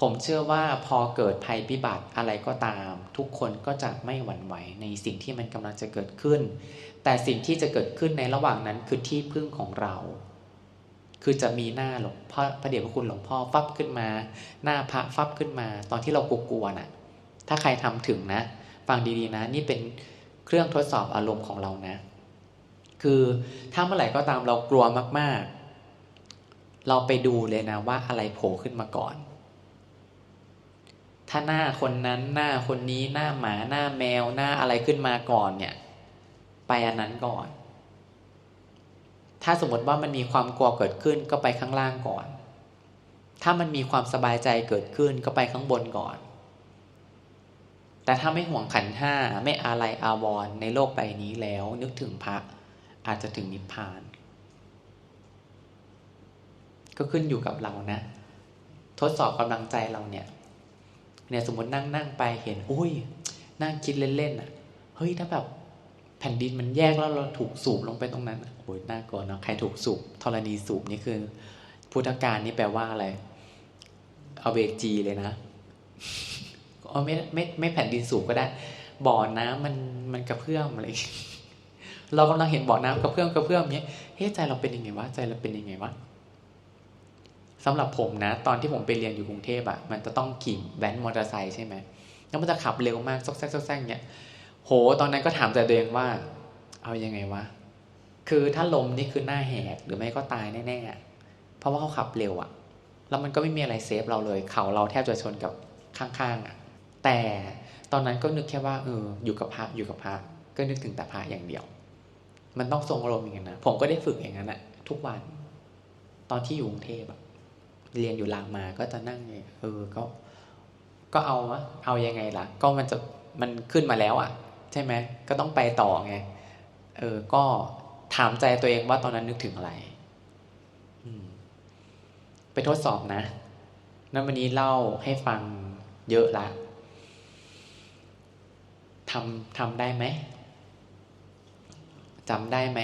ผมเชื่อว่าพอเกิดภัยพิบัติอะไรก็ตาม ทุกคนก็จะไม่หวั่นไหวในสิ่งที่มันกำลังจะเกิดขึ้น แต่สิ่งที่จะเกิดขึ้นในระหว่างนั้นคือที่พึ่งของเรา คือจะมีหน้าหลวงพ่อพระเดชพระคุณหลวงพ่อฟับขึ้นมา หน้าพระฟับขึ้นมา ตอนที่เรากลัวๆน่ะ ถ้าใครทำถึงนะฟังดีๆนะ นี่เป็นเครื่องทดสอบอารมณ์ของเรานะ คือถ้าเมื่อไหร่ก็ตามเรากลัวมากๆ เราไปดูเลยนะว่าอะไรโผล่ขึ้นมาก่อน ถ้าหน้าคนนั้นหน้าคนนี้หน้าหมาหน้าแมวหน้าอะไรขึ้นมาก่อนเนี่ย ไปอันนั้นก่อน ถ้าสมมติว่ามันมีความกลัวเกิดขึ้นก็ไปข้างล่างก่อน ถ้ามันมีความสบายใจเกิดขึ้นก็ไปข้างบนก่อน แต่ถ้าไม่ห่วงขันห้าไม่อะไรอาวรณ์ในโลกใบนี้แล้ว นึกถึงพระอาจจะถึงนิพพาน ก็ขึ้นอยู่กับเรานะ ทดสอบกำลังใจเราเนี่ย เนี่ยสมมตินั่งนั่งไปเห็นอุ้ยนั่งคิดเล่นๆอะเฮ้ยถ้าแบบแผ่นดินมันแยกแล้วเราถูกสูบลงไปตรงนั้นโอ้ยน่ากลัวเนาะใครถูกสูบธรณีสูบนี่คือ พุทธการนี่แปลว่าอะไรเอาเวจีเลยนะอ๋อไม่ไม่ไม่แผ่นดินสูบก็ได้ บ่อน้ำมันมันกระเพื่อมอะไรเรากำลังเห็นบ่อน้ำกระเพื่อมกระเพื่อมเนี้ยเฮ้ใจเราเป็นยังไงวะใจเราเป็นยังไงวะ สำหรับผมนะ ตอนที่ผมไปเรียนอยู่กรุงเทพอะมันจะต้องขี่แว้นมอเตอร์ไซค์ใช่ไหมแล้วมันจะขับเร็วมากซอกแซกซอกแซกเนี้ยโห ตอนนั้นก็ถามใจตัวเองว่า เอายังไงวะคือถ้าลมนี่คือหน้าแหกหรือไม่ก็ตายแน่ๆเพราะว่าเขาขับเร็วอะแล้วมันก็ไม่มีอะไรเซฟเราเลย เขาเราแทบจะชนกับข้างๆอะแต่ตอนนั้นก็นึกแค่ว่าเอออยู่กับพระอยู่กับพระก็นึกถึงแต่พระอย่างเดียว มันต้องทรงอารมณ์อย่างนั้นนะผมก็ได้ฝึกอย่างนั้นอะทุกวัน ตอนที่อยู่กรุงเทพอะ เรียนอยู่รามมาก็จะนั่งไงเออก็ ก็เอาวะเอายังไงล่ะ ก็มันจะมันขึ้นมาแล้วอะใช่ไหมก็ต้องไปต่อไงเออก็ถามใจตัวเองว่าตอนนั้นนึกถึงอะไรไปทดสอบนะนั้นวันนี้เล่าให้ฟังเยอะละทำทำได้ไหมจำได้ไหม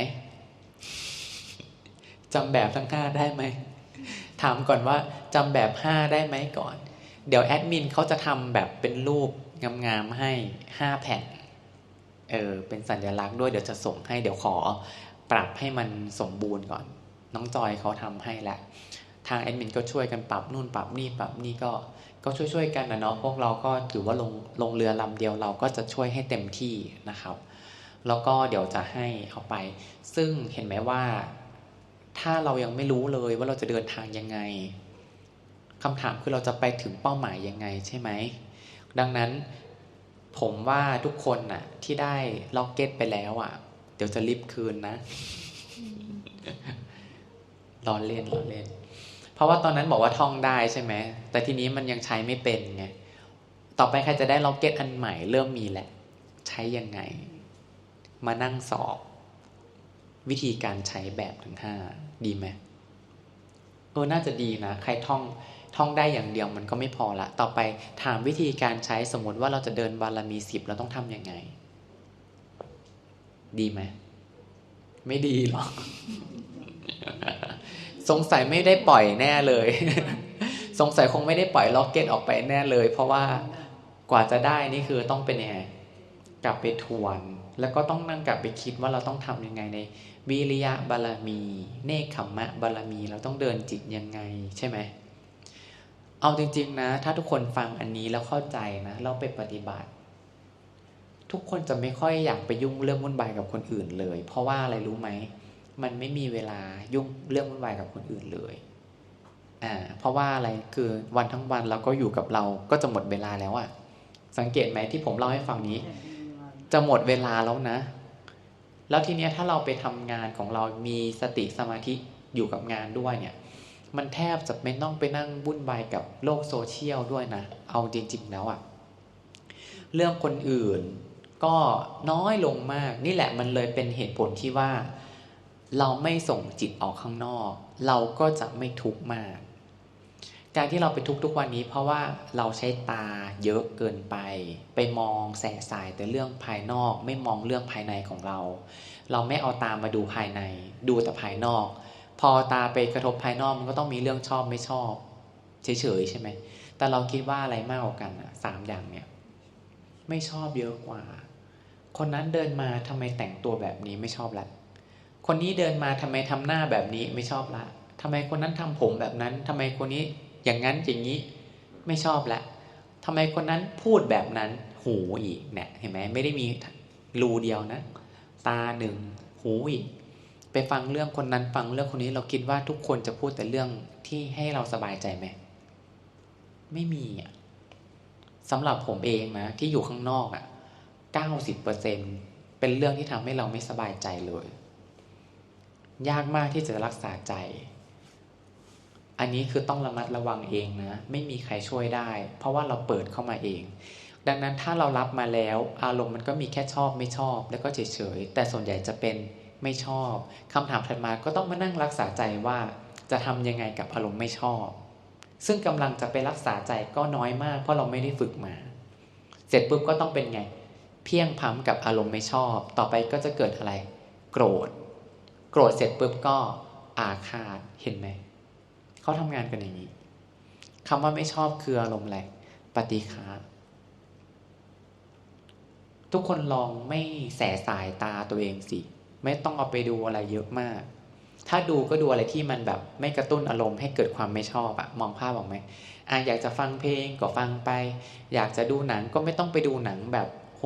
จำแบบทั้งห้าได้ไหมามก่อนว่าจำแบบห้าได้ไหมก่อน เดี๋ยวแอดมินเขาจะทำแบบเป็นรูปงามๆให้ห้าแผ่นเออเป็นสัญลักษณ์ด้วยเดี๋ยวจะส่งให้เดี๋ยวขอปรับให้มันสมบูรณ์ก่อน น้องจอยเขาทำให้แหละ ทางแอดมินก็ช่วยกันปรับนู่นปรับนี่ปรับนี่ก็ก็ช่วยๆกันนะเนาะพวกเราก็ถือว่าลงลงเรือลำเดียวเราก็จะช่วยให้เต็มที่นะครับ แล้วก็เดี๋ยวจะให้เอาไป ซึ่งเห็นไหมว่า ถ้าเรายังไม่รู้เลยว่าเราจะเดินทางยังไงคำถามคือเราจะไปถึงเป้าหมายยังไงใช่ไหม ดังนั้นผมว่าทุกคนน่ะ ที่ได้ล็อกเก็ตไปแล้วอะ เดี๋ยวจะรีบคืนนะรอเล่นรอเล่น เพราะว่าตอนนั้นบอกว่าท่องได้ใช่ไหม แต่ทีนี้มันยังใช้ไม่เป็นไง ต่อไปใครจะได้ล็อกเก็ตอันใหม่เริ่มมีแหละ ใช้ยังไง มานั่งสอบ วิธีการใช้แบบทั้งห้าดีไหมเออน่าจะดีนะ ใครท่องท่องได้อย่างเดียวมันก็ไม่พอละ ต่อไปถามวิธีการใช้สมมติว่าเราจะเดินบารมีสิบเราต้องทำยังไง ดีไหมไม่ดีหรอกสงสัยไม่ได้ปล่อยแน่เลย สงสัยคงไม่ได้ปล่อยล็อกเก็ตออกไปแน่เลย เพราะว่ากว่าจะได้นี่คือต้องเป็นยังไงกลับไปทวน แล้วก็ต้องนั่งกลับไปคิดว่าเราต้องทํำยังไงในวิริยะบารมี เนคขมมะบารมี เราต้องเดินจิตยังไงใช่ไหมเอาจริง ๆ นะ ถ้าทุกคนฟังอันนี้แล้วเข้าใจนะเราไปปฏิบัติ ทุกคนจะไม่ค่อยอยากไปยุ่งเรื่องวุ่นวายกับคนอื่นเลย เพราะว่าอะไรรู้ไหมมันไม่มีเวลายุ่งเรื่องวุ่นวายกับคนอื่นเลยอ่าเพราะว่าอะไรคือวันทั้งวันเราก็อยู่กับเราก็จะหมดเวลาแล้วอะสังเกตไหมที่ผมเล่าให้ฟังนี้ จะหมดเวลาแล้วนะ แล้วทีเนี้ยถ้าเราไปทำงานของเรามีสติสมาธิอยู่กับงานด้วยเนี่ย มันแทบจะไม่ต้องไปนั่งวุ่นวายกับโลกโซเชียลด้วยนะ เอาจริง ๆ แล้วอะเรื่องคนอื่นก็น้อยลงมาก นี่แหละมันเลยเป็นเหตุผลที่ว่า เราไม่ส่งจิตออกข้างนอก เราก็จะไม่ทุกข์มาก การที่เราไปทุกทุกวันนี้ เพราะว่าเราใช้ตาเยอะเกินไป ไปมองแสงสายแต่เรื่องภายนอกไม่มองเรื่องภายในของเรา เราไม่เอาตามาดูภายใน ดูแต่ภายนอก พอตาไปกระทบภายนอกมันก็ต้องมีเรื่องชอบไม่ชอบเฉยๆใช่ไหมแต่เราคิดว่าอะไรมากกว่ากันอะสามอย่างเนี่ยไม่ชอบเยอะกว่า คนนั้นเดินมาทำไมแต่งตัวแบบนี้ไม่ชอบละคนนี้เดินมาทำไมทำหน้าแบบนี้ไม่ชอบละทำไมคนนั้นทำผมแบบนั้นทำไมคนนี้ อย่างนั้นอย่างนี้ไม่ชอบละทำไมคนนั้นพูดแบบนั้นหูอีกเนี่ยเห็นไหมไม่ได้มีรูเดียวนะ ตาหนึ่งหูอีกไปฟังเรื่องคนนั้นฟังเรื่องคนนี้เราคิดว่าทุกคนจะพูดแต่เรื่องที่ให้เราสบายใจไหมไม่มีอะสำหรับผมเองนะที่อยู่ข้างนอกอะเก้าสิบเปอร์เซ็นเป็นเรื่องที่ทำให้เราไม่สบายใจเลย ยากมากที่จะรักษาใจ อันนี้คือต้องระมัดระวังเองนะ ไม่มีใครช่วยได้ เพราะว่าเราเปิดเข้ามาเอง ดังนั้นถ้าเรารับมาแล้ว อารมณ์มันก็มีแค่ชอบไม่ชอบ แล้วก็เฉยๆแต่ส่วนใหญ่จะเป็นไม่ชอบคำถามถัดมาก็ต้องมานั่งรักษาใจว่าจะทำยังไงกับอารมณ์ไม่ชอบ ซึ่งกำลังจะไปรักษาใจก็น้อยมาก เพราะเราไม่ได้ฝึกมา เสร็จปุ๊บก็ต้องเป็นไง เพียงพ้ำกับอารมณ์ไม่ชอบ ต่อไปก็จะเกิดอะไร โกรธ โกรธเสร็จปุ๊บก็อาฆาตเห็นไหม เขาทำงานกันอย่างนี้คำว่าไม่ชอบคืออารมณ์อะไรปฏิฆาทุกคนลองไม่แสสายตาตัวเองสิ ไม่ต้องเอาไปดูอะไรเยอะมาก ถ้าดูก็ดูอะไรที่มันแบบไม่กระตุ้นอารมณ์ให้เกิดความไม่ชอบอะมองภาพออกไหมอะอยากจะฟังเพลงก็ฟังไป อยากจะดูหนังก็ไม่ต้องไปดูหนังแบบโห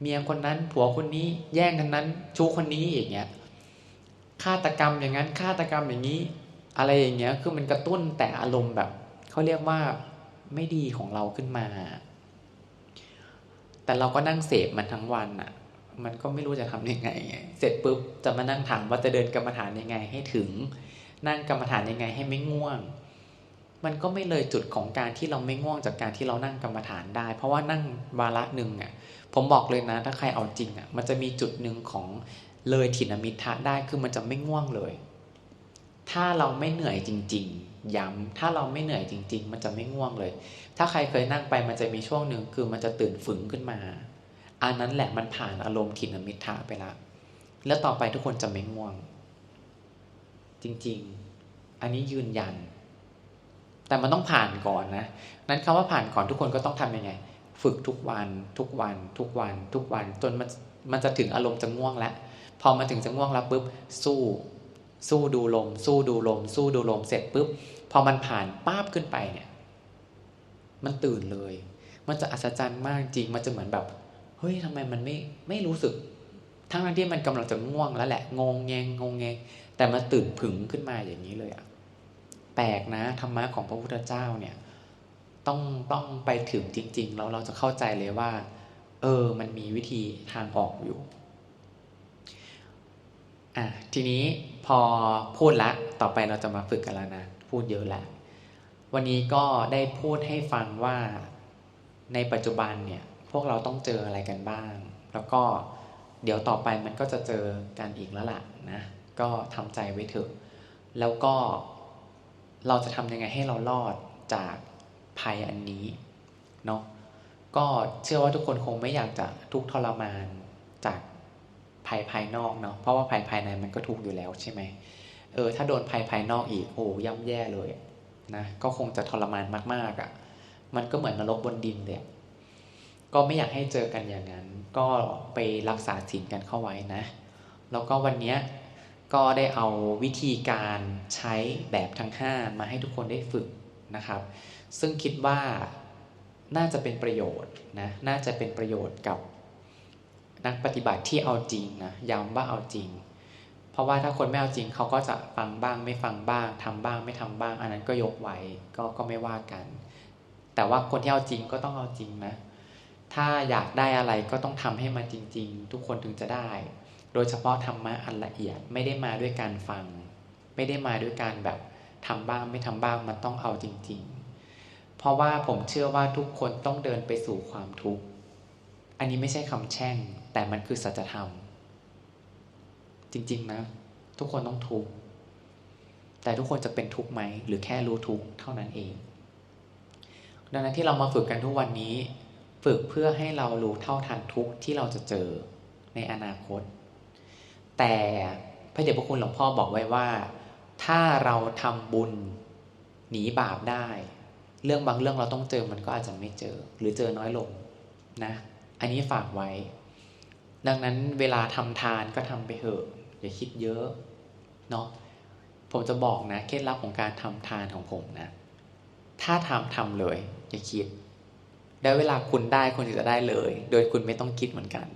เมียคนนั้น ผัวคนนี้แย่งกันนั้น ชู้คนนี้อย่างเงี้ยฆาตกรรมอย่างนั้นฆาตกรรมอย่างนี้ อะไรอย่างเงี้ยคือมันกระตุ้นแต่อารมณ์แบบเขาเรียกว่าไม่ดีของเราขึ้นมา แต่เราก็นั่งเสพมันทั้งวันอะมันก็ไม่รู้จะทำยังไง เสร็จปุ๊บจะมานั่งถามว่าจะเดินกรรมฐานยังไงให้ถึง นั่งกรรมฐานยังไงให้ไม่ง่วง มันก็ไม่เลยจุดของการที่เราไม่ง่วงจากการที่เรานั่งกรรมฐานได้ เพราะว่านั่งวาระหนึ่งอะ ผมบอกเลยนะ ถ้าใครเอาจริงอะ มันจะมีจุดหนึ่งของเลยถินมิทะได้คือมันจะไม่ง่วงเลย ถ้าเราไม่เหนื่อยจริง ๆ ย้ำถ้าเราไม่เหนื่อยจริง ๆ มันจะไม่ง่วงเลย ถ้าใครเคยนั่งไปมันจะมีช่วงหนึ่งคือมันจะตื่นฝึงขึ้นมา อันนั้นแหละมันผ่านอารมณ์ถินมิทะไปละแล้วต่อไปทุกคนจะไม่ง่วง จริง ๆ อันนี้ยืนยัน แต่มันต้องผ่านก่อนนะ นั้นคำว่าผ่านก่อนทุกคนก็ต้องทำยังไง ฝึกทุกวัน ทุกวัน ทุกวัน ทุกวัน จนมันมันจะถึงอารมณ์จะง่วงแล้ว พอมาถึงจะง่วงแล้วปุ๊บสู้ สู้ดูลม สู้ดูลม สู้ดูลมเสร็จปุ๊บพอมันผ่านป้าบขึ้นไปเนี่ย มันตื่นเลย มันจะอัศจรรย์มากจริง มันจะเหมือนแบบเฮ้ยทำไมมันไม่ไม่รู้สึก ทั้งที่มันกำลังจะง่วงแล้วแหละงงแงงงงแงงแต่มันตื่นผึ่งขึ้นมาอย่างนี้เลยอะแปลกนะธรรมะของพระพุทธเจ้าเนี่ย ต้องต้องไปถึงจริง ๆ แล้วเราจะเข้าใจเลยว่า เออ มันมีวิธีทางออกอยู่ อะทีนี้พอพูดละต่อไปเราจะมาฝึกกันแล้วนะ พูดเยอะละวันนี้ก็ได้พูดให้ฟังว่าในปัจจุบันเนี่ยพวกเราต้องเจออะไรกันบ้าง แล้วก็เดี๋ยวต่อไปมันก็จะเจอกันอีกแล้วล่ะนะ ก็ทำใจไว้เถอะ แล้วก็เราจะทำยังไงให้เรารอดจากภัยอันนี้เนาะก็เชื่อว่าทุกคนคงไม่อยากจะทุกข์ทรมานจาก ภัยภายนอกเนาะเพราะว่าภัยภายในมันก็ทุกอยู่แล้วใช่ไหมเออถ้าโดนภัยภายนอกอีกโอ้ย่ำแย่เลยนะก็คงจะทรมานมากๆอะ่ะ มันก็เหมือนนรกบนดินเลยก็ไม่อยากให้เจอกันอย่างนั้น ก็ไปรักษาศีลกันเข้าไว้นะ แล้วก็วันนี้ก็ได้เอาวิธีการใช้แบบทั้ง 5 มาให้ทุกคนได้ฝึกนะครับ ซึ่งคิดว่าน่าจะเป็นประโยชน์นะน่าจะเป็นประโยชน์กับ นักปฏิบัติที่เอาจริงนะย้ำว่าเอาจริง เพราะว่าถ้าคนไม่เอาจริงเขาก็จะฟังบ้าง ไม่ฟังบ้างทำบ้าง ไม่ทำบ้าง อันนั้นก็ยกไว้ก็ก็ไม่ว่ากัน แต่ว่าคนที่เอาจริงก็ต้องเอาจริงนะ ถ้าอยากได้อะไรก็ต้องทำให้มันจริง ๆ ทุกคนถึงจะได้ โดยเฉพาะธรรมะอันละเอียดไม่ได้มาด้วยการฟัง ไม่ได้มาด้วยการแบบทำบ้างไม่ทำบ้างมันต้องเอาจริง ๆ เพราะว่าผมเชื่อว่าทุกคนต้องเดินไปสู่ความทุกข์ อันนี้ไม่ใช่คำแช่ง แต่มันคือสัจธรรม จริง ๆ นะ ทุกคนต้องทุกข์แต่ทุกคนจะเป็นทุกข์ไหม หรือแค่รู้ทุกข์เท่านั้นเอง ดังนั้นที่เรามาฝึกกันทุกวันนี้ ฝึกเพื่อให้เรารู้เท่าทันทุกข์ที่เราจะเจอในอนาคต แต่พระเดชพระคุณหลวงพ่อบอกไว้ว่า ถ้าเราทำบุญหนีบาปได้ เรื่องบางเรื่องเราต้องเจอมันก็อาจจะไม่เจอ หรือเจอน้อยลงนะ อันนี้ฝากไว้ ดังนั้นเวลาทำทานก็ทำไปเถอะ อย่าคิดเยอะเนาะผมจะบอกนะเคล็ดลับของการทำทานของผมนะ ถ้าทำทำเลย อย่าคิดแล้เวลาคุณได้คุณจะได้เลย โดยคุณไม่ต้องคิดเหมือนกัน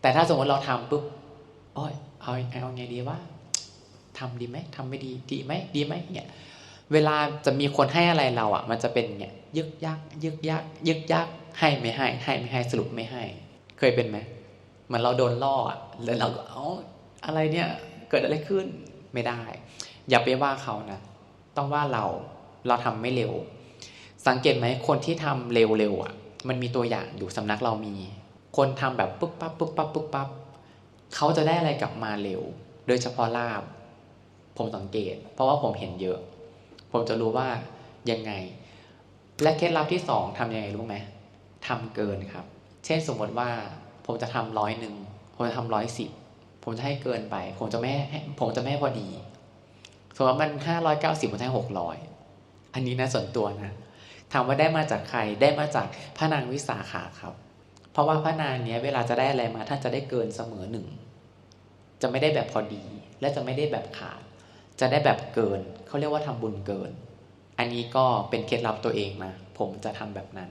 แต่ถ้าสมมติเราทำปุ๊บโอ้ยเอาเอาไงดีว่าทำดีไหมทำไม่ดีดีไหมดีไหมเนี่ยเวลาจะมีคนให้อะไรเราอะ มันจะเป็นเนี่ยยึกยักยึกยักยึกยักให้ไม่ให้ ให้ไม่ให้สรุปไม่ให้ เคยเป็นไหม มือนเราโดนล่อแล้วเราก็เอาอะไรเนี่ยเกิดอะไรขึ้นไม่ได้ อย่าไปว่าเขานะต้องว่าเราเราทำไม่เร็ว สังเกตไหมคนที่ทำเร็วๆอะ มันมีตัวอย่างอยู่สำนักเรามี คนทำแบบปุ๊บปั๊บปุ๊บปั๊บปุ๊บปั๊บเขาจะได้อะไรกลับมาเร็ว โดยเฉพาะลาบ ผมสังเกต เพราะว่าผมเห็นเยอะ ผมจะรู้ว่ายังไง และเคล็ดลับที่สองทำยังไงรู้ไหมทำเกินครับ เช่นสมมติว่า ผมจะทำร้อยหนึ่งผมจะทำร้อยสิบผมจะให้เกินไป ผมจะไม่ผมจะไม่พอดีสมมติว่ามันห้าร้อยเก้าสิบผมให้หกร้อยอันนี้นะส่วนตัวนะถามว่าได้มาจากใครได้มาจากพระนางวิสาขาครับ เพราะว่าพระนางเนี้ยเวลาจะได้อะไรมาท่านจะได้เกินเสมอหนึ่งจะไม่ได้แบบพอดี และจะไม่ได้แบบขาด จะได้แบบเกินเขาเรียกว่าทำบุญเกิน อันนี้ก็เป็นเคล็ดลับตัวเองนะผมจะทำแบบนั้น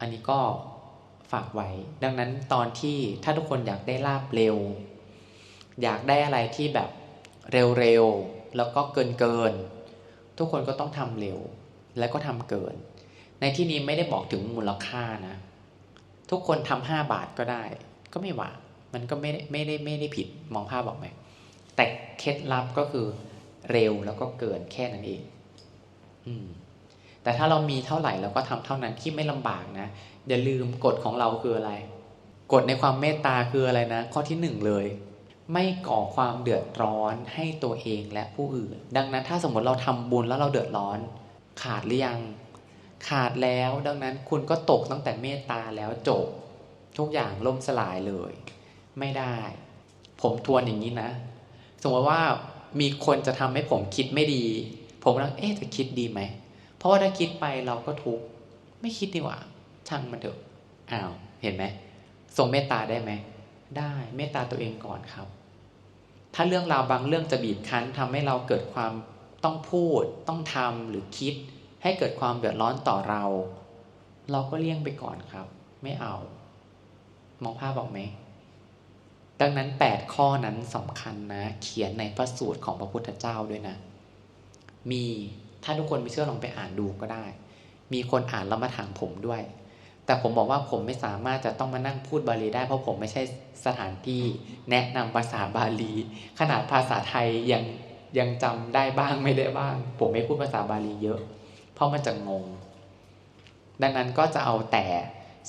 อันนี้ก็ ฝากไว้ ดังนั้นตอนที่ถ้าทุกคนอยากได้ลาบเร็ว อยากได้อะไรที่แบบเร็วๆ แล้วก็เกินเกิน ทุกคนก็ต้องทำเร็ว แล้วก็ทำเกิน ในที่นี้ไม่ได้บอกถึงมูลค่านะ ทุกคนทำห้าบาทก็ได้ ก็ไม่ว่า มันก็ไม่ได้ไม่ได้ไม่ได้ผิดมองภาพบอกไหม แต่เคล็ดลับก็คือเร็วแล้วก็เกินแค่นั้นเอง อืมแต่ถ้าเรามีเท่าไหร่เราก็ทำเท่านั้นที่ไม่ลำบากนะ อย่าลืมกฎของเราคืออะไร กฎในความเมตตาคืออะไรนะ ข้อที่หนึ่งเลย ไม่ก่อความเดือดร้อนให้ตัวเองและผู้อื่น ดังนั้นถ้าสมมติเราทำบุญแล้วเราเดือดร้อน ขาดหรือยัง ขาดแล้ว ดังนั้นคุณก็ตกตั้งแต่เมตตาแล้วจบ ทุกอย่างล่มสลายเลย ไม่ได้ ผมทวนอย่างนี้นะ สมมติว่ามีคนจะทำให้ผมคิดไม่ดี ผมกำลังเอ๊ะจะคิดดีไหม เพราะว่าถ้าคิดไปเราก็ทุกข์ไม่คิดดีกว่า ช่างมันเถอะอ้าวเห็นไหมทรงเมตตาได้ไหมได้เมตตาตัวเองก่อนครับ ถ้าเรื่องราวบางเรื่องจะบีบคั้นทำให้เราเกิดความต้องพูด ต้องทำหรือคิด ให้เกิดความเดือดร้อนต่อเรา เราก็เลี่ยงไปก่อนครับ ไม่เอา มองภาพบอกไหมดังนั้น 8 ข้อนั้นสำคัญนะ เขียนในพระสูตรของพระพุทธเจ้าด้วยนะ มีถ้าทุกคนไม่เชื่อลองไปอ่านดูก็ได้ มีคนอ่านแล้วมาถามผมด้วย แต่ผมบอกว่าผมไม่สามารถจะต้องมานั่งพูดบาลีได้เพราะผมไม่ใช่สถานที่แนะนำภาษาบาลี ขนาดภาษาไทยยังยังจำได้บ้างไม่ได้บ้าง ผมไม่พูดภาษาบาลีเยอะ เพราะมันจะงง ดังนั้นก็จะเอาแต่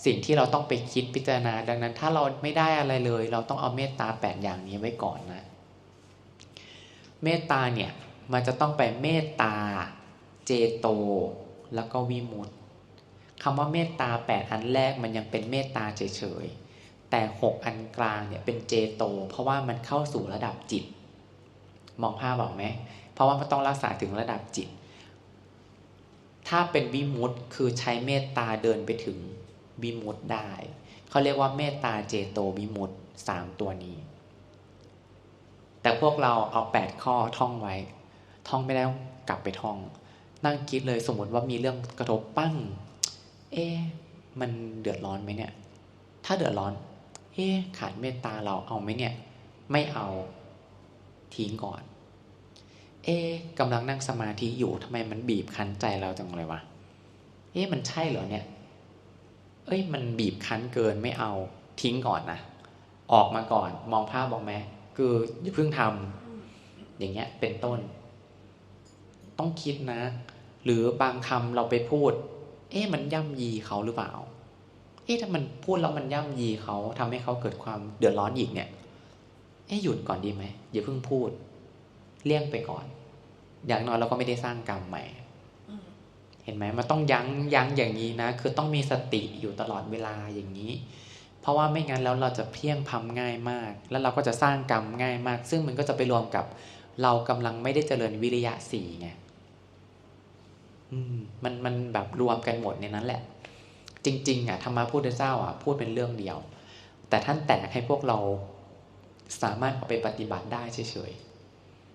สิ่งที่เราต้องไปคิดพิจารณา ดังนั้นถ้าเราไม่ได้อะไรเลย เราต้องเอาเมตตาแปดอย่างนี้ไว้ก่อนนะ เมตตาเนี่ยมันจะต้องไปเมตตา เจโต แล้วก็วิมุต คำว่าเมตตาแปดอันแรกมันยังเป็นเมตตาเฉยๆ แต่หกอันกลางเนี่ยเป็นเจโต เพราะว่ามันเข้าสู่ระดับจิต มองภาพบอกไหม เพราะว่ามันต้องรักษาถึงระดับจิต ถ้าเป็นวิมุตต์คือใช้เมตตาเดินไปถึงวิมุตต์ได้ เขาเรียกว่าเมตตาเจโตวิมุตต์สามตัวนี้ แต่พวกเราเอาแปดข้อท่องไว้ ท่องไม่ได้กลับไปท่อง นั่งคิดเลยสมมติว่ามีเรื่องกระทบปั้ง เอ๊มันเดือดร้อนไหมเนี่ย ถ้าเดือดร้อน เอ๊ขาดเมตตาเราเอาไหมเนี่ย ไม่เอาทิ้งก่อน เอ๊กำลังนั่งสมาธิอยู่ทำไมมันบีบคั้นใจเราจังเลยวะ เอ๊มันใช่เหรอเนี่ย เอ้ยมันบีบคั้นเกินไม่เอาทิ้งก่อนนะออกมาก่อน มองภาพบอกไหมคืออย่าเพิ่งทำอย่างเงี้ยเป็นต้น ต้องคิดนะ หรือบางคำเราไปพูด เอ๊ะมันย่ำยีเขาหรือเปล่า เอ๊ะถ้ามันพูดแล้วมันย่ำยีเขาทำให้เขาเกิดความเดือดร้อนอีกเนี่ย เอ๊ะหยุดก่อนดีไหมอย่าเพิ่งพูด เลี่ยงไปก่อน อย่างน้อยเราก็ไม่ได้สร้างกรรมใหม่ เห็นไหมมันต้องยั้งยั้งอย่างนี้นะ คือต้องมีสติอยู่ตลอดเวลาอย่างนี้ เพราะว่าไม่งั้นแล้วเราจะเพี้ยงพำง่ายมาก แล้วเราก็จะสร้างกรรมง่ายมาก ซึ่งมันก็จะไปรวมกับ เรากำลังไม่ได้เจริญวิริยะสี่ไง มันมันแบบรวมกันหมดในนั้นแหละ จริง ๆ อะธรรมะพุทธเจ้าอะพูดเป็นเรื่องเดียว แต่ท่านแตกให้พวกเราสามารถเอาไปปฏิบัติได้เฉย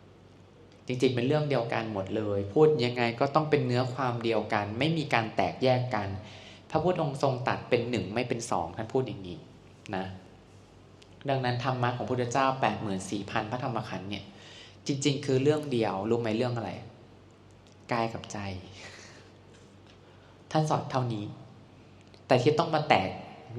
ๆจริงๆเป็นเรื่องเดียวกันหมดเลย พูดยังไงก็ต้องเป็นเนื้อความเดียวกัน ไม่มีการแตกแยกกันพระพุทธองค์ทรงตัดเป็นหนึ่งไม่เป็นสองท่านพูดอย่างนี้นะดังนั้นธรรมะของพุทธเจ้าแปดหมื่นสี่พันพระธรรมขันธ์เนี่ย จริง ๆ คือเรื่องเดียว รู้ไหมเรื่องอะไร กายกับใจ ท่านสอนเท่านี้ แต่ที่ต้องมาแตก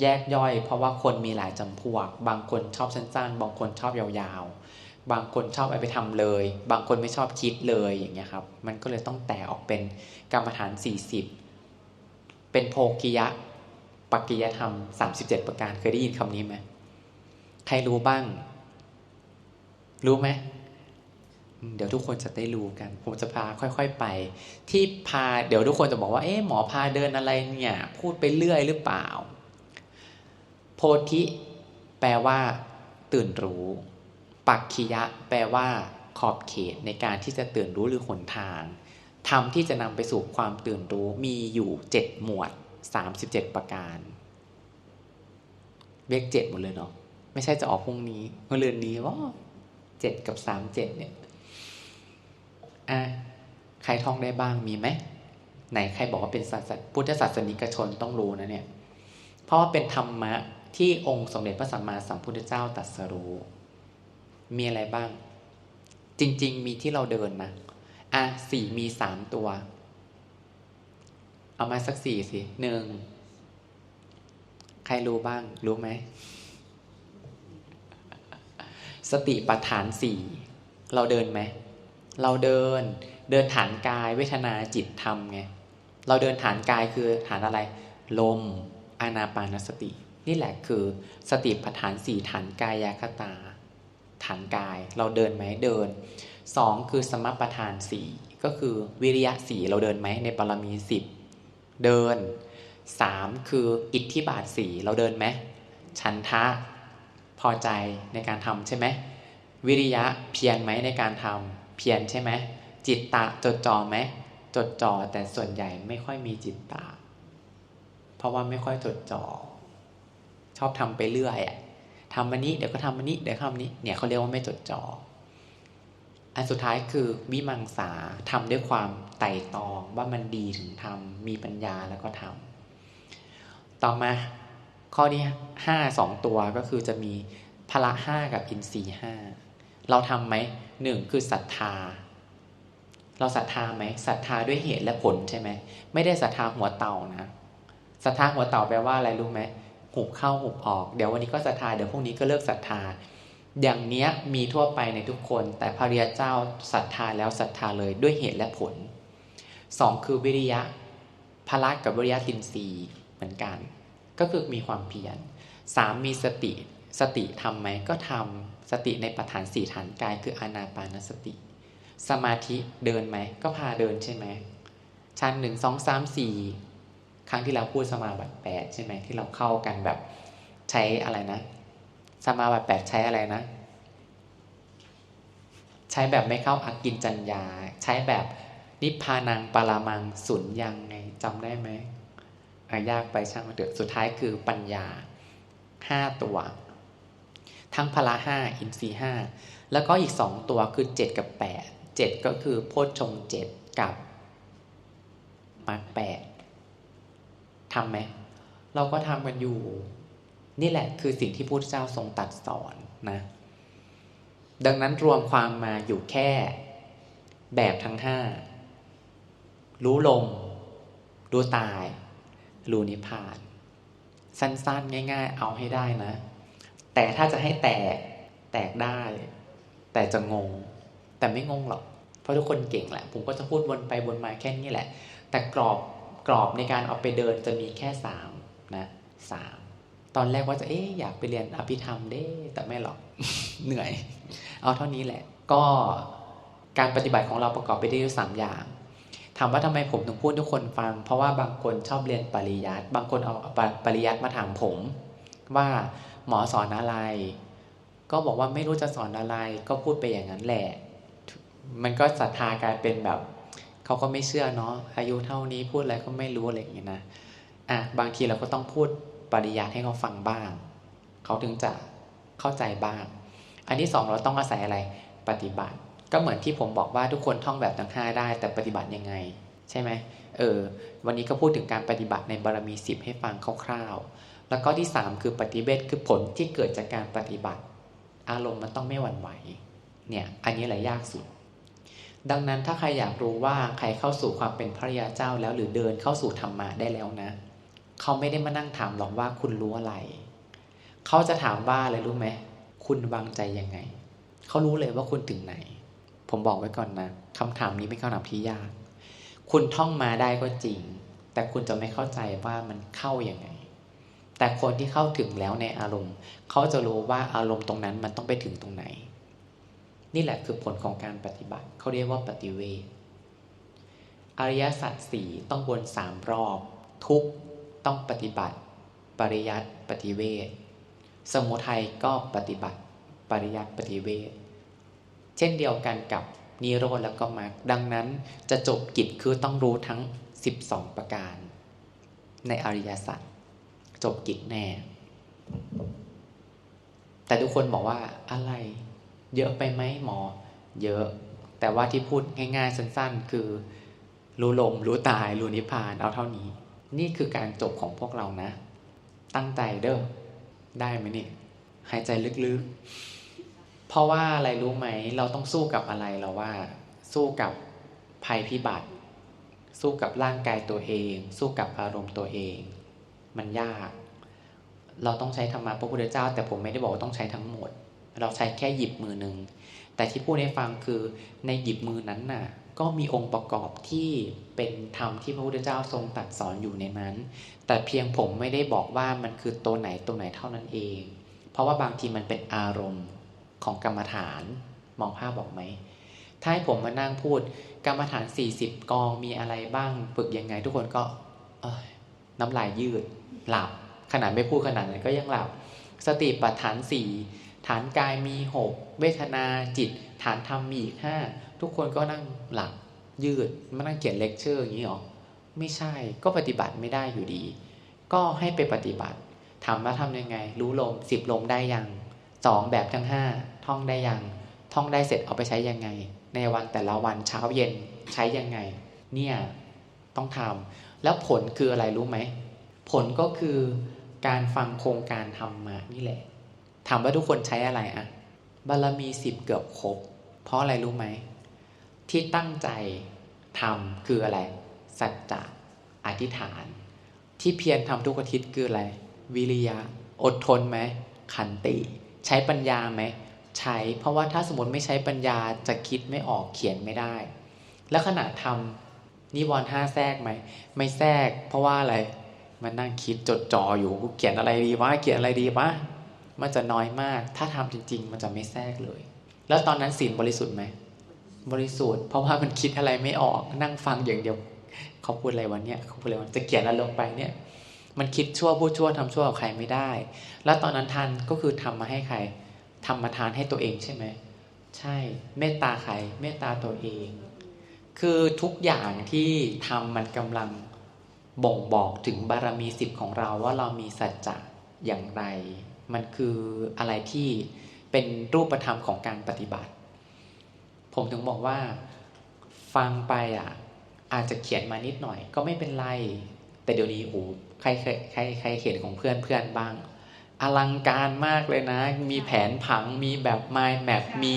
แยกย่อย เพราะว่าคนมีหลายจำพวก บางคนชอบสั้นๆ บางคนชอบยาวๆ บางคนชอบเอาไปทำเลย บางคนไม่ชอบคิดเลยอย่างเงี้ยครับ มันก็เลยต้องแตกออกเป็นกรรมฐาน 40 เป็นโพกิยะปักกิยธรรม 37 ประการเคยได้ยินคำนี้ไหมใครรู้บ้าง รู้ไหม เดี๋ยวทุกคนจะได้รู้กัน ผมจะพาค่อย ๆไป ที่พาเดี๋ยวทุกคนจะบอกว่าเอ๊ะหมอพาเดินอะไรเนี่ย พูดไปเรื่อยหรือเปล่า โพธิแปลว่า ตื่นรู้ ปักขิยะ แปลว่า ขอบเขตในการที่จะตื่นรู้หรือหนทางทำที่จะนำไปสู่ความตื่นรู้มีอยู่เจ็ดหมวดสามสิบเจ็ดประการเรียกเจ็ดหมดเลยเนาะไม่ใช่จะออกพรุ่งนี้เมื่อเรือนนี้ว่าเจ็ดกับสามเจ็ดเนี่ย อะใครท่องได้บ้างมีไหมไหนใครบอกว่าเป็นศาสพุทธศาสนิกชนต้องรู้นะเนี่ย เพราะว่าเป็นธรรมะที่องค์สมเด็จพระสัมมาสัมพุทธเจ้าตรัสรู้ มีอะไรบ้าง จริง ๆ มีที่เราเดินนะอะสี่มีสามตัว เอามาสักสี่สิหนึ่งใครรู้บ้าง รู้ไหม สติปัฏฐานสี่เราเดินไหม เราเดินเดินฐานกายเวทนาจิตธรรมไงเราเดินฐานกายคือฐานอะไร ลมอานาปานสติ นี่แหละคือสติปัฏฐานสี่ฐานกายคตา ฐานกาย เราเดินไหมเดินสองคือสมประทานสี่ก็คือวิริยะสี่เราเดินไหมในปรมีสิบเดินสามคืออิทธิบาทสี่เราเดินไหมชันทะพอใจในการทำใช่ไหมวิริยะเพียรไหมในการทำ เพียรใช่ไหมจิตตะจดจ่อไหมจดจ่อแต่ส่วนใหญ่ไม่ค่อยมีจิตตะเพราะว่าไม่ค่อยจดจ่อชอบทำไปเรื่อยอะทำอันนี้เดี๋ยวก็ทำอันนี้เดี๋ยวทำนี้เนี่ยเขาเรียกว่าไม่จดจ่ออันสุดท้ายคือวิมังสาทำด้วยความไต่ตองว่ามันดีถึงทำมีปัญญาแล้วก็ทำต่อมาข้อที่ห้าสองตัวก็คือจะมีพละห้ากับอินทรีห้า เราทำไหมหนึ่งคือศรัทธา เราศรัทธาไหมศรัทธาด้วยเหตุและผลใช่ไหมไม่ได้ศรัทธาหัวเต่านะศรัทธาหัวเต่าแปลว่าอะไรรู้ไหมหุบเข้าหุบออก เดี๋ยววันนี้ก็ศรัทธาเดี๋ยวพรุ่งนี้ก็เลิกศรัทธา อย่างเนี้ยมีทั่วไปในทุกคน แต่พระริยเจ้าศรัทธาแล้วศรัทธาเลยด้วยเหตุและผลสองคือวิริยะพละกับวิริยะตินรีเหมือนกัน ก็คือมีความเพียรสามมีสติ สติทำไหมก็ทำ สติในประฐานสี่ฐานกายคืออานาปานสติ สมาธิเดินไหม ก็พาเดินใช่ไหมชั้นหนึ่งสองสามสี่ครั้งที่เราพูดสมาบัติแปดใช่ไหมที่เราเข้ากันแบบใช้อะไรนะ สมาบัติแปดใช้อะไรนะ ใช้แบบไม่เข้าอากินจัญญา ใช้แบบนิพพานังปรามังสุญยังไงจำได้ไหมยากไปช่างมาเถอะสุดท้ายคือปัญญาห้าตัว ทั้งพละห้าอินทรีห้าแล้วก็อีกสองตัวคือเจ็ดกับแปดเจ็ดก็คือโพชฌงเจ็ดกับมรรคแปดทำไหม เราก็ทำกันอยู่ นี่แหละคือสิ่งที่พุทธเจ้าทรงตัดสอนนะ ดังนั้นรวมความมาอยู่แค่ แบบทั้งห้ารู้ลม รู้ตาย รู้นิพพาน สั้นๆ ง่าย ๆ เอาให้ได้นะ แต่ถ้าจะให้แตกแตกได้ แต่จะงง แต่ไม่งงหรอก เพราะทุกคนเก่งแหละ ผมก็จะพูดวนไปวนมาแค่นี้แหละ แต่กรอบกรอบในการเอาไปเดินจะมีแค่สามนะสามตอนแรกว่าจะเอ๊ะอยากไปเรียนอภิธรรมเด้ แต่ไม่หรอกเหนื่อย เอาเท่านี้แหละ ก็การปฏิบัติของเราประกอบไปด้วยสามอย่างถามว่าทำไมผมถึงพูดทุกคนฟัง เพราะว่าบางคนชอบเรียนปริยัติบางคนเอาปริยัติมาถามผม ว่า หมอสอนอะไร ก็บอกว่าไม่รู้จะสอนอะไร ก็พูดไปอย่างนั้นแหละ มันก็ศรัทธากลายเป็นแบบเขาก็ไม่เชื่อเนาะอายุเท่านี้พูดอะไรก็ไม่รู้อะไรอย่างเงี้ยนะอะบางทีเราก็ต้องพูดปริยัติให้เขาฟังบ้าง เขาถึงจะเข้าใจบ้าง อันที่สองเราต้องอาศัยอะไรปฏิบัติ ก็เหมือนที่ผมบอกว่าทุกคนท่องแบบทั้งห้าได้ แต่ปฏิบัติยังไง ใช่ไหมเออ วันนี้ก็พูดถึงการปฏิบัติในบารมีสิบให้ฟังคร่าวๆ แล้วก็ที่สามคือปฏิเวทคือผลที่เกิดจากการปฏิบัติ อารมณ์มันต้องไม่หวั่นไหวเนี่ยอันนี้แหละยากสุด ดังนั้นถ้าใครอยากรู้ว่าใครเข้าสู่ความเป็นพระยาเจ้าแล้วหรือเดินเข้าสู่ธรรมะได้แล้วนะ เขาไม่ได้มานั่งถามหรอกว่าคุณรู้อะไร เขาจะถามว่าอะไรรู้ไหมคุณวางใจยังไง เขารู้เลยว่าคุณถึงไหน ผมบอกไว้ก่อนนะคำถามนี้ไม่คำถามที่ยาก คุณท่องมาได้ก็จริง แต่คุณจะไม่เข้าใจว่ามันเข้ายัางไง แต่คนที่เข้าถึงแล้วในอารมณ์ เขาจะรู้ว่าอารมณ์ตรงนั้นมันต้องไปถึงตรงไหน นี่แหละคือผลของการปฏิบัติ เขาเรียกว่าปฏิเวทอริยสัจสี่ต้องวนสามรอบ ทุกต้องปฏิบัติ ปริยัติปฏิเวทสมุทัยก็ปฏิบัติ ปริยัติปฏิเวทเช่นเดียวกันกับนิโรธแล้วก็มรรคดังนั้นจะจบกิจคือต้องรู้ทั้ง 12 ประการ ในอริยสัจ จบกิจแน่ แต่ทุกคนบอกว่าอะไร เยอะไปไหมหมอ เยอะ แต่ว่าที่พูดง่าย ๆ สั้น ๆ คือ รู้ลม รู้ตาย รู้นิพพานเอาเท่านี้ นี่คือการจบของพวกเรานะ ตั้งใจเด้อได้ไหมนี่หายใจลึกๆ เพราะว่าอะไรรู้ไหม เราต้องสู้กับอะไรเราว่า สู้กับภัยพิบัติ สู้กับร่างกายตัวเอง สู้กับอารมณ์ตัวเอง มันยาก เราต้องใช้ธรรมะพระพุทธเจ้า แต่ผมไม่ได้บอกว่าต้องใช้ทั้งหมด เราใช้แค่หยิบมือหนึ่งแต่ที่พูดให้ฟังคือในหยิบมือนั้นน่ะ ก็มีองค์ประกอบที่เป็นธรรมที่พระพุทธเจ้าทรงตรัสสอนอยู่ในนั้น แต่เพียงผมไม่ได้บอกว่ามันคือตัวไหนตัวไหนเท่านั้นเอง เพราะว่าบางทีมันเป็นอารมณ์ของกรรมฐานมองภาพบอกไหมถ้าให้ผมมานั่งพูดกรรมฐาน 40 กองมีอะไรบ้างฝึกยังไง ทุกคนก็น้ำลายยืด หลับ ขนาดไม่พูดขนาดนั้นก็ยังหลับ สติปัฏฐานสี่ฐานกายมีหกเวทนาจิต ฐานธรรมมีอีกห้าทุกคนก็นั่งหลับยืดมานั่งเขียนเลคเชอร์อย่างนี้หรอไม่ใช่ก็ปฏิบัติไม่ได้อยู่ดี ก็ให้ไปปฏิบัติถามว่าทำยังไง รู้ลมสิบลมได้ยังสองแบบทั้งห้าท่องได้ยัง ท่องได้เสร็จเอาไปใช้ยังไง ในวันแต่ละวันเช้าเย็นใช้ยังไง เนี่ยต้องทำแล้วผลคืออะไรรู้ไหม ผลก็คือการฟังโครงการทำมานี่แหละ ถามว่าทุกคนใช้อะไรอะบารมีสิบเกือบครบ เพราะอะไรรู้ไหม ที่ตั้งใจทำคืออะไร สัจจะอธิษฐาน ที่เพียรทำทุกอาทิตย์คืออะไร วิริยะ อดทนไหม ขันติ ใช้ปัญญาไหม ใช้ เพราะว่าถ้าสมมติไม่ใช้ปัญญาจะคิดไม่ออกเขียนไม่ได้ แล้วขณะทำนิวรณ์ห้าแทรกไหม ไม่แทรก เพราะว่าอะไร มันนั่งคิดจดจ่ออยู่กูเขียนอะไรดีวะเขียนอะไรดีวะมันจะน้อยมาก ถ้าทำจริง ๆ มันจะไม่แทรกเลย แล้วตอนนั้นศีลบริสุทธิ์ไหมบริสุทธิ์เพราะว่ามันคิดอะไรไม่ออกนั่งฟังอย่างเดียวเขาพูดอะไรวันเนี้ยเขาพูดอะไรวันจะเขียนอะไรลงไปเนี่ย มันคิดชั่วพูดชั่วทำชั่วกับใครไม่ได้ แล้วตอนนั้นทานก็คือทำมาให้ใครทำมาทานให้ตัวเองใช่ไหมใช่เมตตาใครเมตตาตัวเอง คือทุกอย่างที่ทำมันกำลัง บ่งบอกถึงบารมีสิบของเราว่าเรามีสัจจะอย่างไร มันคืออะไรที่เป็นรูปธรรมของการปฏิบัติ ผมถึงบอกว่าฟังไปอะ อาจจะเขียนมานิดหน่อย ก็ไม่เป็นไร แต่เดี๋ยวนี้โอ้ใครเคยใครใครเห็นของเพื่อนเพื่อนบ้าง อลังการมากเลยนะ มีแผนผังมีแบบไมล์แมปมี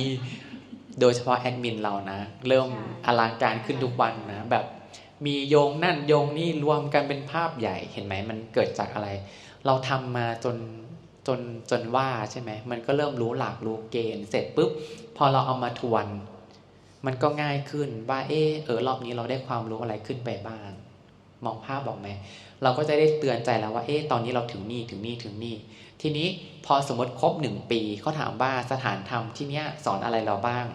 โดยเฉพาะแอดมินเรานะ เริ่มอลังการขึ้นทุกวันนะแบบ มีโยงนั่นโยงนี่รวมกันเป็นภาพใหญ่เห็นไหมมันเกิดจากอะไร เราทำมาจนจนจนว่าใช่ไหมมันก็เริ่มรู้หลักรู้เกณฑ์เสร็จปุ๊บพอเราเอามาทวน มันก็ง่ายขึ้นว่าเออเออรอบนี้เราได้ความรู้อะไรขึ้นไปบ้าง มองภาพบอกไหมเราก็จะได้เตือนใจแล้วว่าเออตอนนี้เราถึงนี่ถึงนี่ถึงนี่ ทีนี้พอสมมติครบหนึ่งปีเขาถามว่าสถานธรรมที่เนี้ยสอนอะไรเราบ้าง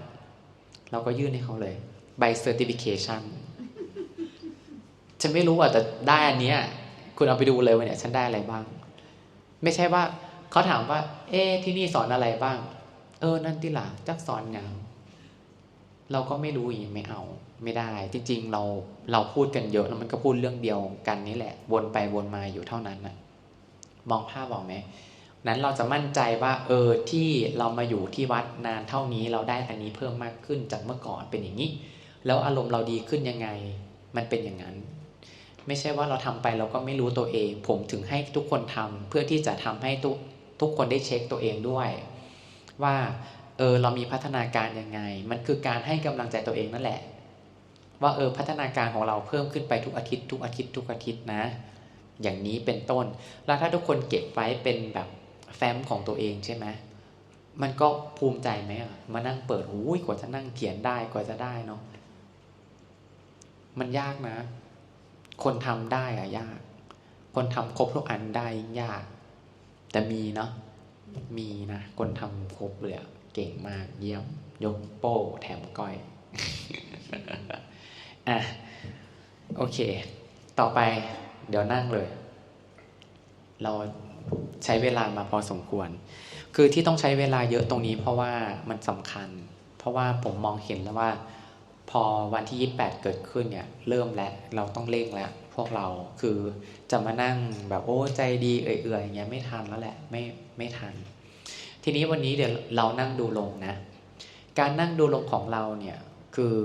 เราก็ยื่นให้เขาเลยใบเซอร์ติฟิเคชัน ฉันไม่รู้ว่าแต่ได้อันเนี้ย คุณเอาไปดูเลยว่าเนี่ย ฉันได้อะไรบ้าง ไม่ใช่ว่าเขาถามว่า เอ๊ที่นี่สอนอะไรบ้าง เออ นั่นที่หล่ะจักสอนอย่างเราก็ไม่รู้อย่างนี้ไม่เอา ไม่ได้ จริง ๆ เราเราพูดกันเยอะแล้วมันก็พูดเรื่องเดียวกันนี่แหละ วนไปวนมาอยู่เท่านั้นนะมองภาพบอกไหมนั้นเราจะมั่นใจว่า เออที่เรามาอยู่ที่วัดนานเท่านี้เราได้อันนี้เพิ่มมากขึ้นจากเมื่อก่อนเป็นอย่างนี้ แล้วอารมณ์เราดีขึ้นยังไง มันเป็นอย่างนั้น ไม่ใช่ว่าเราทำไปเราก็ไม่รู้ตัวเอง ผมถึงให้ทุกคนทำเพื่อที่จะทำให้ทุกทุกคนได้เช็คตัวเองด้วย ว่าเออเรามีพัฒนาการยังไง มันคือการให้กำลังใจตัวเองนั่นแหละ ว่าเออพัฒนาการของเราเพิ่มขึ้นไปทุกอาทิตย์ ทุกอาทิตย์ ทุกอาทิตย์นะ อย่างนี้เป็นต้น แล้วถ้าทุกคนเก็บไว้เป็นแบบแฟ้มของตัวเองใช่ไหมมันก็ภูมิใจไหมอะมานั่งเปิดหูยกว่าจะนั่งเขียนได้กว่าจะได้เนาะมันยากนะ คนทำได้อะยาก คนทำครบทุกอันได้ยาก แต่มีเนาะมีนะ คนทำครบเลยเก่งมากเยี่ยม ยกโป้แถมก้อยอะโอเค ต่อไปเดี๋ยวนั่งเลย เราใช้เวลามาพอสมควร คือที่ต้องใช้เวลาเยอะตรงนี้เพราะว่ามันสำคัญ เพราะว่าผมมองเห็นแล้วว่า พอวันที่ 28 เกิดขึ้นเนี่ยเริ่มแล้วเราต้องเร่งแล้วพวกเราคือจะมานั่งแบบโอ้ใจดีเอื่อยๆอย่างเงี้ยไม่ทันแล้วแหละไม่ไม่ทัน ทีนี้วันนี้เดี๋ยวเรานั่งดูลงนะ การนั่งดูลงของเราเนี่ยคือ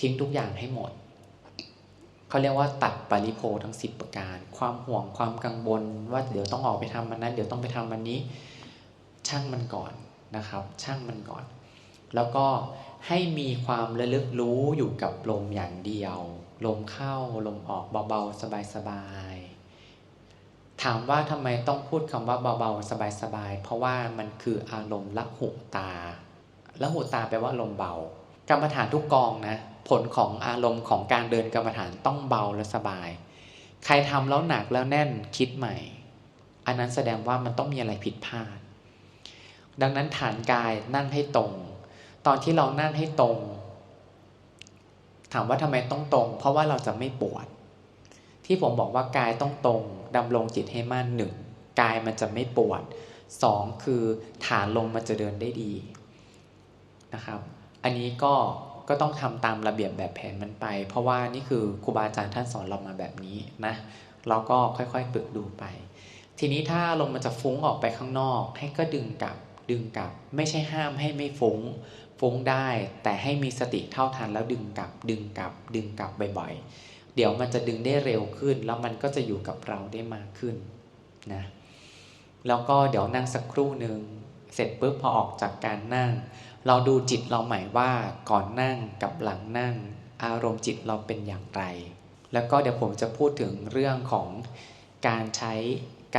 ทิ้งทุกอย่างให้หมดเขาเรียกว่าตัดปริโพทั้ง 10 ประการ ความห่วงความกังวลว่าเดี๋ยวต้องออกไปทำมันนั้น เดี๋ยวต้องไปทำมันนี้ ช่างมันก่อนนะครับ ช่างมันก่อน แล้วก็ ให้มีความระลึกรู้อยู่กับลมอย่างเดียว ลมเข้าลมออกเบาๆ สบายๆ ถามว่าทำไมต้องพูดคำว่าเบาๆ สบายๆ เพราะว่ามันคืออารมณ์ละหุตาละหุตาแปลว่าลมเบา กรรมฐานทุกกองนะผลของอารมณ์ของการเดินกรรมฐานต้องเบาและสบาย ใครทำแล้วหนักแล้วแน่นคิดใหม่ อันนั้นแสดงว่ามันต้องมีอะไรผิดพลาด ดังนั้นฐานกายนั่งให้ตรง ตอนที่เรานั่งให้ตรง ถามว่าทำไมต้องตรง เพราะว่าเราจะไม่ปวด ที่ผมบอกว่ากายต้องตรงดำรงจิตให้มั่นหนึ่งกายมันจะไม่ปวดสองคือฐานลงมันจะเดินได้ดีนะครับ อันนี้ก็ก็ต้องทำตามระเบียบแบบแผนมันไป เพราะว่านี่คือครูบาอาจารย์ท่านสอนเรามาแบบนี้นะเราก็ค่อยๆฝึกดูไป ทีนี้ถ้าลมมันจะฟุ้งออกไปข้างนอก ให้ก็ดึงกลับ ดึงกลับ ไม่ใช่ห้ามให้ไม่ฟุ้งฟุ้งได้ แต่ให้มีสติเท่าทันแล้วดึงกลับ ดึงกลับ ดึงกลับบ่อยๆ เดี๋ยวมันจะดึงได้เร็วขึ้น แล้วมันก็จะอยู่กับเราได้มากขึ้นนะแล้วก็เดี๋ยวนั่งสักครู่หนึ่งเสร็จปุ๊บพอออกจากการนั่ง เราดูจิตเราใหม่ว่าก่อนนั่งกับหลังนั่ง อารมณ์จิตเราเป็นอย่างไร แล้วก็เดี๋ยวผมจะพูดถึงเรื่องของการใช้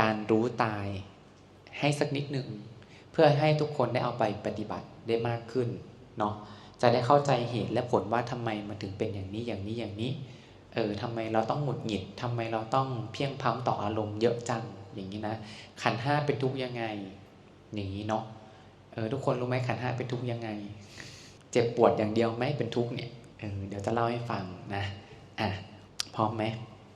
การรู้ตายให้สักนิดหนึ่ง พื่อให้ทุกคนได้เอาไปปฏิบัติได้มากขึ้นเนาะจะได้เข้าใจเหตุและผลว่าทำไมมันถึงเป็นอย่างนี้อย่างนี้อย่างนี้เออทำไมเราต้องหงุดหงิดทำไมเราต้องเพียงพ้ำต่ออารมณ์เยอะจังอย่างนี้นะขันห้าเป็นทุกยังไง อย่างนี้เนาะเออทุกคนรู้ไหมขันห้าเป็นทุกยังไง เจ็บปวดอย่างเดียวไหมเป็นทุกเนี่ยเออเดี๋ยวจะเล่าให้ฟังนะอะพร้อมไหม